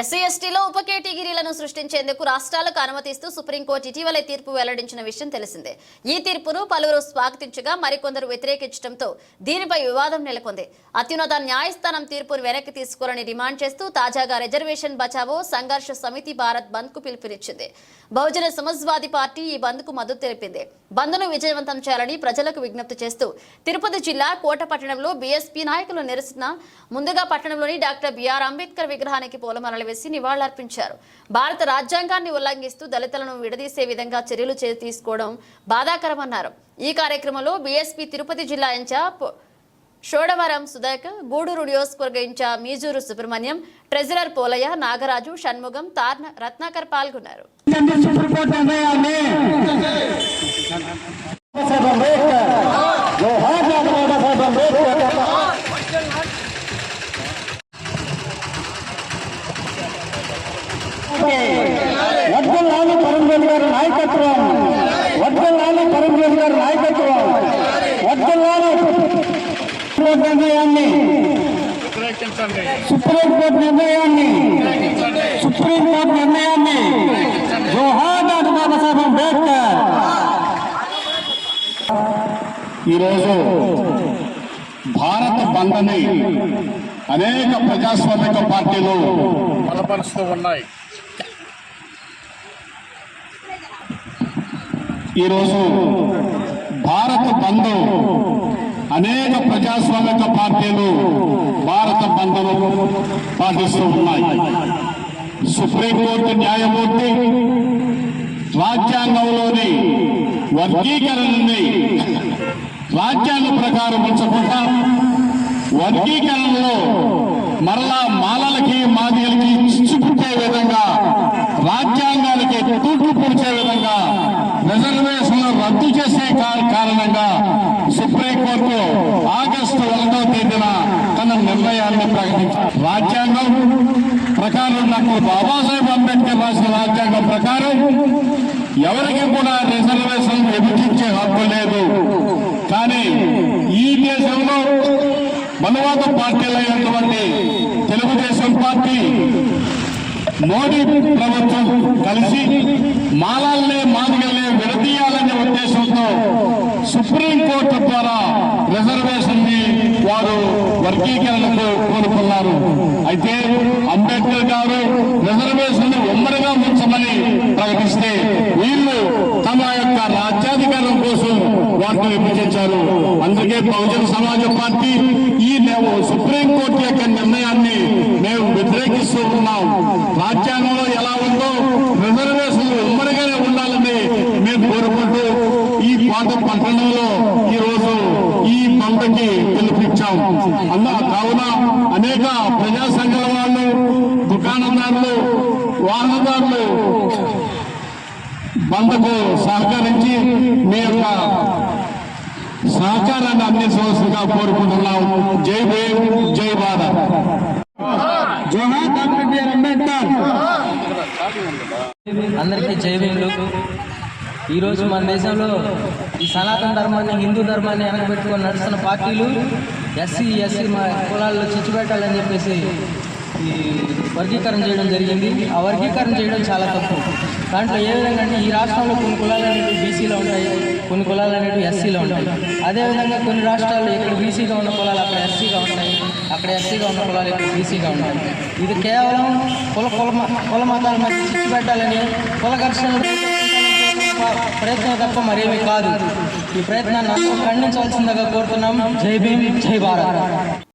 SC ఎస్టీలో ఉప కేటగిరీలను సృష్టించేందుకు రాష్ట్రాలకు అనుమతిస్తూ సుప్రీంకోర్టు ఇటీవలే తీర్పు వెల్లడించిన విషయం తెలిసిందే. ఈ తీర్పును పలువురు స్వాగతించగా మరికొందరు వ్యతిరేకించడంతో దీనిపై వివాదం నెలకొంది. అత్యున్నత న్యాయస్థానం తీర్పును వెనక్కి తీసుకోవాలని డిమాండ్ చేస్తూ తాజాగా రిజర్వేషన్ బచావో సంఘర్ష సమితి భారత్ బంద్కు పిలుపునిచ్చింది. బహుజన సమాజ్వాదీ పార్టీ ఈ బంద్కు మద్దతు తెలిపింది. బంద్ను విజయవంతం చేయాలని ప్రజలకు విజ్ఞప్తి చేస్తూ తిరుపతి జిల్లా కోట పట్టణంలో బీఎస్పీ నాయకులు నిరసన. ముందుగా పట్టణంలోని డాక్టర్ బిఆర్ అంబేద్కర్ విగ్రహానికి పూలమాలలు వేసి నివాళులర్పించారు. భారత రాజ్యాంగాన్ని ఉల్లంఘిస్తూ దళితులను విడదీసే విధంగా చర్యలు చే- తీసుకోవడం బాధాకరమన్నారు. ఈ కార్యక్రమంలో బీఎస్పీ తిరుపతి జిల్లా ఇన్ఛార్జ్ షోడవరం సుధాకర్ గూడూరు నియోజకవర్గ ఇన్ఛార్జ్ మీజూరు సుబ్రహ్మణ్యం ట్రెజరర్ పోలయ్య నాగరాజు షణ్ముగం తార్న రత్నాకర్ పాల్గొన్నారు. అంబేద్కర్ జోహార్ అంబేద్కర్ నాయకత్వం. వడ్డలాలు పరంజ్యోతి గారి నాయకత్వం. వడ్డలాలు నిర్ణయాన్ని సుప్రీంకోర్టు నిర్ణయాన్ని. సుప్రీంకోర్టు నిర్ణయాన్ని. జోహార్ బాబాసాహెబ్ అంబేద్కర్. ఈరోజు భారత బంధని అనేక ప్రజాస్వామిక పార్టీలు బలపరుస్తూ ఉన్నాయి. ఈరోజు భారత బంధం అనేక ప్రజాస్వామిక పార్టీలు భారత బంధం పాటిస్తూ ఉన్నాయి. సుప్రీంకోర్టు న్యాయమూర్తి రాజ్యాంగంలోని వర్గీకరణని రాజ్యాంగ ప్రకారం ఉంచకుండా వర్గీకరణలో మరలా మాలలకి మాదిలకి చిచ్చు విధంగా రాజ్యాంగానికి తూట్లు పొడిచే విధంగా రిజర్వేషన్లు రద్దు చేసే కా- కారణంగా సుప్రీంకోర్టు ఆగస్టు ఒకటో తేదీన తన నిర్ణయాన్ని ప్రకటించారు రాజ్యాంగం ప్రకారం నాకు బాబాసాహెబ్ అంబేద్కర్ రాసిన రాజ్యాంగం ప్రకారం ఎవరికి కూడా రిజర్వేషన్ విభజించే హక్కు లేదు. కానీ ఈ దేశంలో మనువాద పార్టీలైనటువంటి తెలుగుదేశం పార్టీ మోడీ ప్రభుత్వం కలిసి మాలల్లే మాదిగల్లే విడదీయాలనే ఉద్దేశంతో సుప్రీంకోర్టు ద్వారా రిజర్వేషన్ని వారు వర్గీకరణకు కోరుకున్నారు. అయితే అంబేద్కర్ గారు రిజర్వేషన్ విభజించారు అందుకే బహుజన సమాజ పార్టీ ఈ మేము సుప్రీంకోర్టు యొక్క నిర్ణయాన్ని మేము వ్యతిరేకిస్తూ ఉన్నాం. రాజ్యాంగంలో ఎలా ఉందో రిజర్వేషన్లు ఉమ్మడిగానే ఉండాలని మేము కోరుకుంటూ ఈ పాత పట్టణంలో ఈ రోజు ఈ పంటకి పిలుపునిచ్చాం. అన్న కావున అనేక ప్రజా సంఘాల వాళ్ళు దుకాణదారులు వాహనదారులు బంధకు సహకరించి మీ యొక్క సహకారాన్ని అందించవలసిందిగా కోరుకుంటున్నాం. జై భీమ్ జై భారత్. జోహార్ డాక్టర్ అంబేద్కర్. అందరికీ జైవీయులు ఈరోజు మన దేశంలో ఈ సనాతన ధర్మాన్ని హిందూ ధర్మాన్ని వెనకబెట్టుకొని నడుస్తున్న పార్టీలు ఎస్సీ ఎస్సీ మా కులాల్లో చిచ్చుపెట్టాలని చెప్పేసి ఈ వర్గీకరణ చేయడం జరిగింది. ఆ వర్గీకరణ చేయడం చాలా తప్పు. దాంట్లో ఏ విధంగా అంటే ఈ రాష్ట్రంలో కొన్ని కులాలు అనేవి బీసీలో ఉంటాయి కొన్ని కులాలు అనేవి ఎస్సీలో ఉంటాయి. అదేవిధంగా కొన్ని రాష్ట్రాల్లో ఇక్కడ బీసీగా ఉన్న కులాలు అక్కడ ఎస్సీగా ఉంటాయి అక్కడ ఎస్సీగా ఉన్న కులాలు ఇక్కడ బీసీగా ఉంటాయి. ఇది కేవలం కుల కుల మ- కుల మతాల మధ్య చిచ్చు పెట్టాలని కుల ఘర్షణలు ప్రయత్నం తప్ప మరేమీ కాదు. ఈ ప్రయత్నాన్ని అందరూ ఖండించవలసిందిగా కోరుతున్నాం. జై భీమ్ జై భారత్.